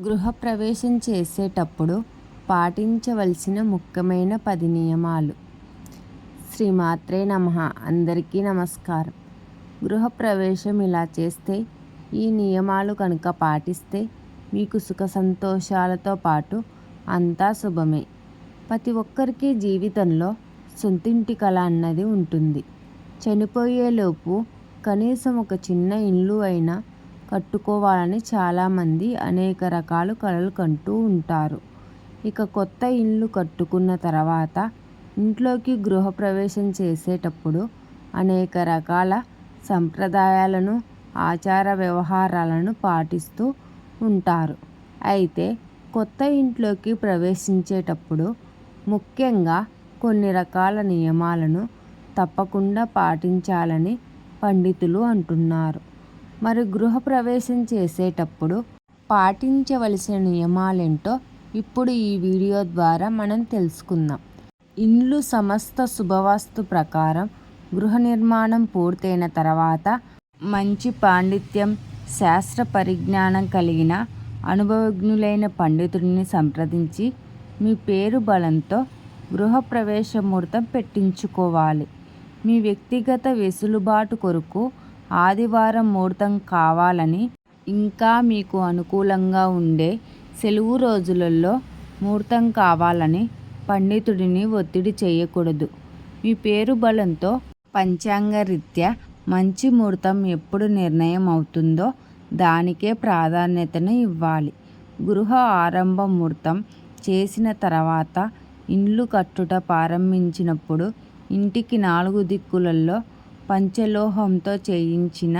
గృహప్రవేశం చేసేటప్పుడు పాటించవలసిన ముఖ్యమైన పది నియమాలు. శ్రీమాత్రే నమ. అందరికీ నమస్కారం. గృహప్రవేశం ఇలా చేస్తే ఈ నియమాలు కనుక పాటిస్తే మీకు సుఖ సంతోషాలతో పాటు అంతా శుభమే. ప్రతి ఒక్కరికి జీవితంలో సొంతింటి కళ అన్నది ఉంటుంది. చనిపోయేలోపు కనీసం ఒక చిన్న ఇల్లు అయినా కట్టుకోవాలని చాలామంది అనేక రకాల కలలు కంటూ ఉంటారు. ఇక కొత్త ఇల్లు కట్టుకున్న తర్వాత ఇంట్లోకి గృహప్రవేశం చేసేటప్పుడు అనేక రకాల సంప్రదాయాలను ఆచార వ్యవహారాలను పాటిస్తూ ఉంటారు. అయితే కొత్త ఇంట్లోకి ప్రవేశించేటప్పుడు ముఖ్యంగా కొన్ని రకాల నియమాలను తప్పకుండా పాటించాలని పండితులు అంటున్నారు. మరి గృహప్రవేశం చేసేటప్పుడు పాటించవలసిన నియమాలేంటో ఇప్పుడు ఈ వీడియో ద్వారా మనం తెలుసుకుందాం. ఇండ్లు సమస్త శుభవాస్తు ప్రకారం గృహ నిర్మాణం పూర్తయిన తర్వాత మంచి పాండిత్యం శాస్త్ర పరిజ్ఞానం కలిగిన అనుభవజ్ఞులైన పండితుడిని సంప్రదించి మీ పేరు బలంతో గృహప్రవేశ ముహూర్తం పెట్టించుకోవాలి. మీ వ్యక్తిగత వెసులుబాటు కొరకు ఆదివారం ముహూర్తం కావాలని ఇంకా మీకు అనుకూలంగా ఉండే సెలవు రోజులలో ముహూర్తం కావాలని పండితుడిని ఒత్తిడి చేయకూడదు. మీ పేరు బలంతో పంచాంగ రీత్యా మంచి ముహూర్తం ఎప్పుడు నిర్ణయం అవుతుందో దానికే ప్రాధాన్యతను ఇవ్వాలి. గృహ ఆరంభ ముహూర్తం చేసిన తర్వాత ఇండ్లు కట్టుట ప్రారంభించినప్పుడు ఇంటికి నాలుగు దిక్కులలో పంచలోహంతో చేయించిన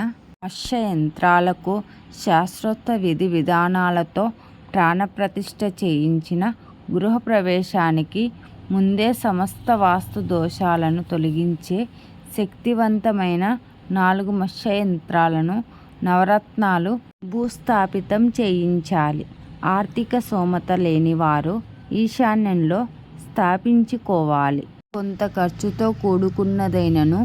యంత్రాలకు శాస్త్రోక్త విధి విధానాలతో ప్రాణప్రతిష్ఠ చేయించిన గృహప్రవేశానికి ముందే సమస్త వాస్తు దోషాలను తొలగించే శక్తివంతమైన నాలుగు యంత్రాలను నవరత్నాలు భూస్థాపితం చేయించాలి. ఆర్థిక సోమత లేనివారు ఈశాన్యంలో స్థాపించుకోవాలి. కొంత ఖర్చుతో కూడుకున్నదైనను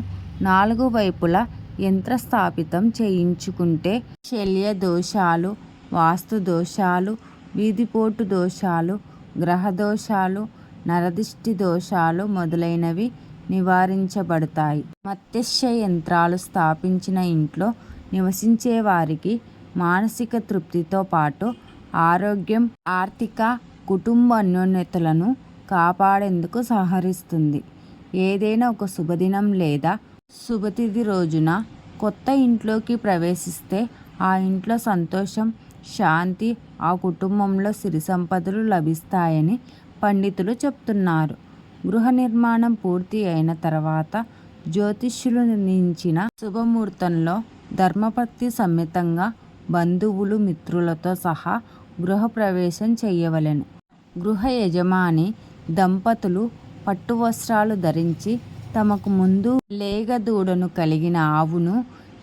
నాలుగు వైపులా యంత్ర స్థాపితం చేయించుకుంటే శల్య దోషాలు వాస్తు దోషాలు వీధిపోటు దోషాలు గ్రహ దోషాలు నరదిష్టి దోషాలు మొదలైనవి నివారించబడతాయి. మత్స్య యంత్రాలు స్థాపించిన ఇంట్లో నివసించే వారికి మానసిక తృప్తితో పాటు ఆరోగ్యం ఆర్థిక కుటుంబ అన్యోన్యతలను కాపాడేందుకు సహకరిస్తుంది. ఏదైనా ఒక శుభదినం లేదా శుభతిథి రోజున కొత్త ఇంట్లోకి ప్రవేశిస్తే ఆ ఇంట్లో సంతోషం శాంతి ఆ కుటుంబంలో సిరి సంపదలు లభిస్తాయని పండితులు చెప్తున్నారు. గృహ నిర్మాణం పూర్తి అయిన తర్వాత జ్యోతిష్యులు నిర్ణయించిన శుభముహూర్తంలో ధర్మపత్తి సమేతంగా బంధువులు మిత్రులతో సహా గృహప్రవేశం చేయవలెను. గృహ యజమాని దంపతులు పట్టు వస్త్రాలు ధరించి తమకు ముందు లేగదూడను కలిగిన ఆవును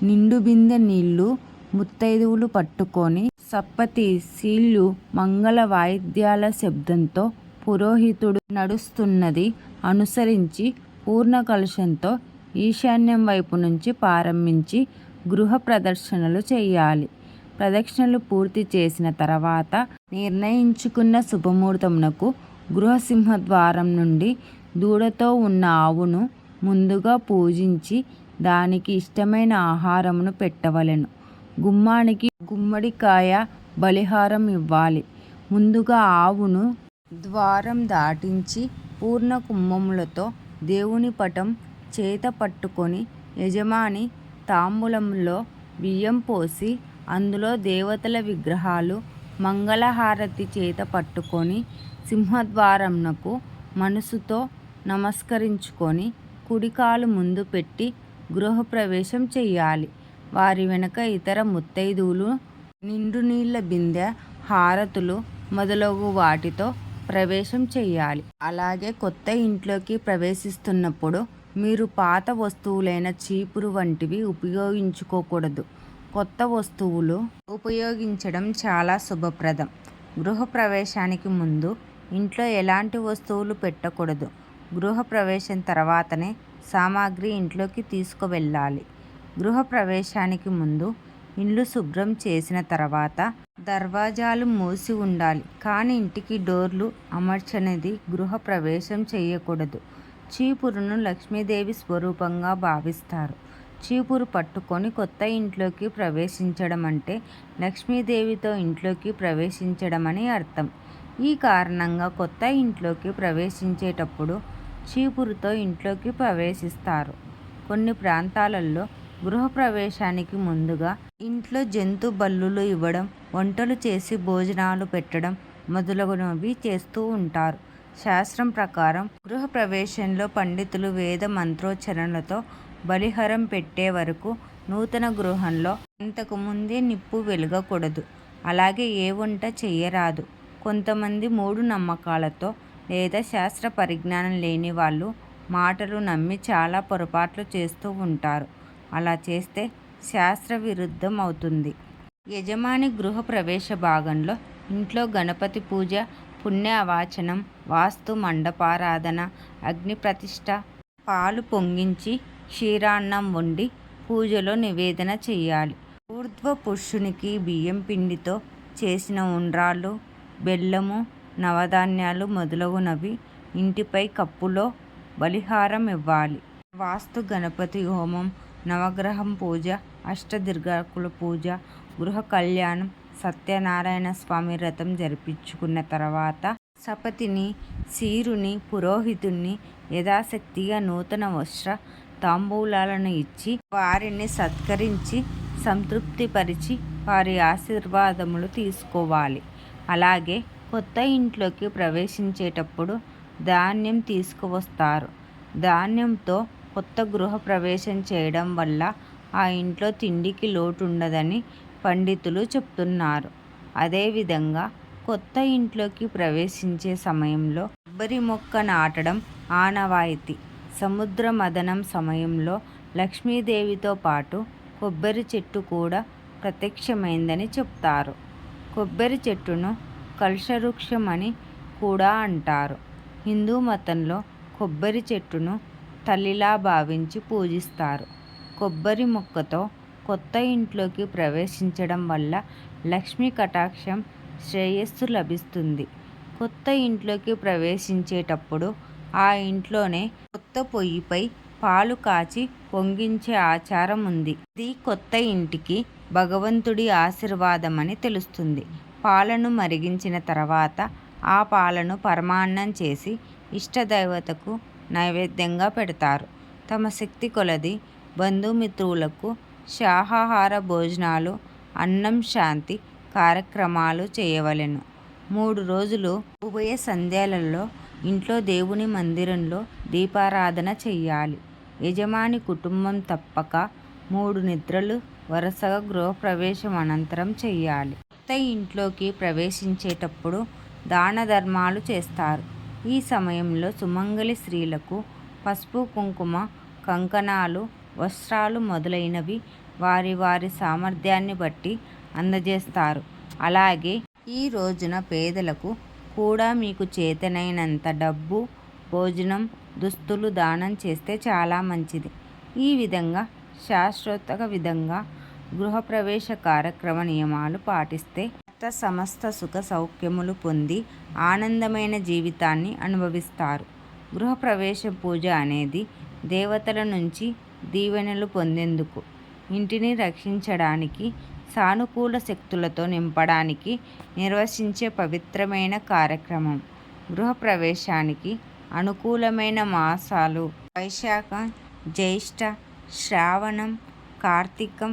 నిండు బిందె నీళ్ళు ముత్తైదువులు పట్టుకొని సప్పతి సీళ్ళు మంగళ వాయిద్యాల శబ్దంతో పురోహితుడు నడుస్తున్నది అనుసరించి పూర్ణ కలుషంతో ఈశాన్యం వైపు నుంచి ప్రారంభించి గృహ ప్రదర్శనలు చేయాలి. ప్రదక్షిణలు పూర్తి చేసిన తర్వాత నిర్ణయించుకున్న శుభముహూర్తమునకు గృహసింహద్వారం నుండి దూడతో ఉన్న ఆవును ముందుగా పూజించి దానికి ఇష్టమైన ఆహారమును పెట్టవలెను. గుమ్మానికి గుమ్మడికాయ బలిహారం ఇవ్వాలి. ముందుగా ఆవును ద్వారం దాటించి పూర్ణ కుంభములతో దేవుని పటం చేత పట్టుకొని యజమాని తాంబూలంలో బియ్యం పోసి అందులో దేవతల విగ్రహాలు మంగళహారతి చేత పట్టుకొని సింహద్వారంనకు మనసుతో నమస్కరించుకొని కుడికాలు ముందు పెట్టి గృహప్రవేశం చెయ్యాలి. వారి వెనుక ఇతర ముత్తైదువులు నిండు నీళ్ళ బిందె హారతులు మొదలగు వాటితో ప్రవేశం చేయాలి అలాగే కొత్త ఇంట్లోకి ప్రవేశిస్తున్నప్పుడు మీరు పాత వస్తువులైన చీపురు వంటివి ఉపయోగించుకోకూడదు. కొత్త వస్తువులు ఉపయోగించడం చాలా శుభప్రదం. గృహప్రవేశానికి ముందు ఇంట్లో ఎలాంటి వస్తువులు పెట్టకూడదు. గృహప్రవేశం తర్వాతనే సామాగ్రి ఇంట్లోకి తీసుకువెళ్ళాలి. గృహప్రవేశానికి ముందు ఇండ్లు శుభ్రం చేసిన తర్వాత దర్వాజాలు మూసి ఉండాలి. కానీ ఇంటికి డోర్లు అమర్చనిది గృహ ప్రవేశం చేయకూడదు. చీపురును లక్ష్మీదేవి స్వరూపంగా భావిస్తారు. చీపురు పట్టుకొని కొత్త ఇంట్లోకి ప్రవేశించడం అంటే లక్ష్మీదేవితో ఇంట్లోకి ప్రవేశించడం అని అర్థం. ఈ కారణంగా కొత్త ఇంట్లోకి ప్రవేశించేటప్పుడు చీపురుతో ఇంట్లోకి ప్రవేశిస్తారు. కొన్ని ప్రాంతాలలో గృహప్రవేశానికి ముందుగా ఇంట్లో జంతు బల్లులు ఇవ్వడం వంటలు చేసి భోజనాలు పెట్టడం మొదలగునవి చేస్తూ ఉంటారు. శాస్త్రం ప్రకారం గృహప్రవేశంలో పండితులు వేద మంత్రోచ్చరణలతో బలిహరం పెట్టే వరకు నూతన గృహంలో అంతకు ముందే నిప్పు వెలగకూడదు. అలాగే ఏ వంట చేయరాదు కొంతమంది మూడు నమ్మకాలతో లేదా శాస్త్ర పరిజ్ఞానం లేని వాళ్ళు మాటలు నమ్మి చాలా పొరపాట్లు చేస్తూ ఉంటారు. అలా చేస్తే శాస్త్ర విరుద్ధం అవుతుంది. యజమాని గృహ ప్రవేశ భాగంలో ఇంట్లో గణపతి పూజ పుణ్యవాచనం వాస్తు మండపారాధన అగ్ని ప్రతిష్ట పాలు పొంగించి క్షీరాన్నం వండి పూజలో నివేదన చేయాలి. ఊర్ధ్వ పురుషునికి బియ్యం పిండితో చేసిన ఉండ్రాళ్ళు బెల్లము నవధాన్యాలు మొదలగునవి. ఇంటిపై కప్పులో బలిహారం ఇవ్వాలి వాస్తు గణపతి హోమం నవగ్రహం పూజ అష్టదిర్గాకుల పూజ గృహ కళ్యాణం సత్యనారాయణ స్వామి వ్రతం జరిపించుకున్న తర్వాత సపతిని సీరుని పురోహితుణ్ణి యథాశక్తిగా నూతన వస్త్ర తాంబూలాలను ఇచ్చి వారిని సత్కరించి సంతృప్తిపరిచి వారి ఆశీర్వాదములు తీసుకోవాలి. అలాగే కొత్త ఇంట్లోకి ప్రవేశించేటప్పుడు ధాన్యం తీసుకువస్తారు. ధాన్యంతో కొత్త గృహ ప్రవేశం చేయడం వల్ల ఆ ఇంట్లో తిండికి లోటు ఉండదని పండితులు చెప్తున్నారు. అదేవిధంగా కొత్త ఇంట్లోకి ప్రవేశించే సమయంలో కొబ్బరి మొక్క నాటడం ఆనవాయితీ. సముద్ర మదనం సమయంలో లక్ష్మీదేవితో పాటు కొబ్బరి చెట్టు కూడా ప్రత్యక్షమైందని చెప్తారు. కొబ్బరి చెట్టును కల్షవృక్షం అని కూడా అంటారు. హిందూ మతంలో కొబ్బరి చెట్టును తల్లిలా భావించి పూజిస్తారు. కొబ్బరి మొక్కతో కొత్త ఇంట్లోకి ప్రవేశించడం వల్ల లక్ష్మీ కటాక్షం శ్రేయస్సు లభిస్తుంది. కొత్త ఇంట్లోకి ప్రవేశించేటప్పుడు ఆ ఇంట్లోనే కొత్త పొయ్యిపై పాలు కాచి పొంగించే ఆచారం ఉంది. ఇది కొత్త ఇంటికి భగవంతుడి ఆశీర్వాదమని తెలుస్తుంది. పాలను మరిగించిన తర్వాత ఆ పాలను పరమాన్నం చేసి ఇష్టదైవతకు నైవేద్యంగా పెడతారు. తమ శక్తి కొలది బంధుమిత్రులకు శాహాహార భోజనాలు అన్నం శాంతి కార్యక్రమాలు చేయవలెను. మూడు రోజులు ఉభయ సంధ్యాలలో ఇంట్లో దేవుని మందిరంలో దీపారాధన చెయ్యాలి. యజమాని కుటుంబం తప్పక మూడు నిద్రలు వరుసగా గృహప్రవేశం అనంతరం చెయ్యాలి. కొత్త ఇంట్లోకి ప్రవేశించేటప్పుడు దాన ధర్మాలు చేస్తారు. ఈ సమయంలో సుమంగళి స్త్రీలకు పసుపు కుంకుమ కంకణాలు వస్త్రాలు మొదలైనవి వారి వారి సామర్థ్యాన్ని బట్టి అందజేస్తారు. అలాగే ఈ రోజున పేదలకు కూడా మీకు చేతనైనంత డబ్బు భోజనం దుస్తులు దానం చేస్తే చాలా మంచిది. ఈ విధంగా శాశ్వత విధంగా గృహప్రవేశ కార్యక్రమ నియమాలు పాటిస్తే భర్త సమస్త సుఖ సౌఖ్యములు పొంది ఆనందమైన జీవితాన్ని అనుభవిస్తారు. గృహప్రవేశ పూజ అనేది దేవతల నుంచి దీవెనలు పొందేందుకు ఇంటిని రక్షించడానికి సానుకూల శక్తులతో నింపడానికి నిర్వహించే పవిత్రమైన కార్యక్రమం. గృహప్రవేశానికి అనుకూలమైన మాసాలు వైశాఖ జ్యేష్ఠ శ్రావణం కార్తీకం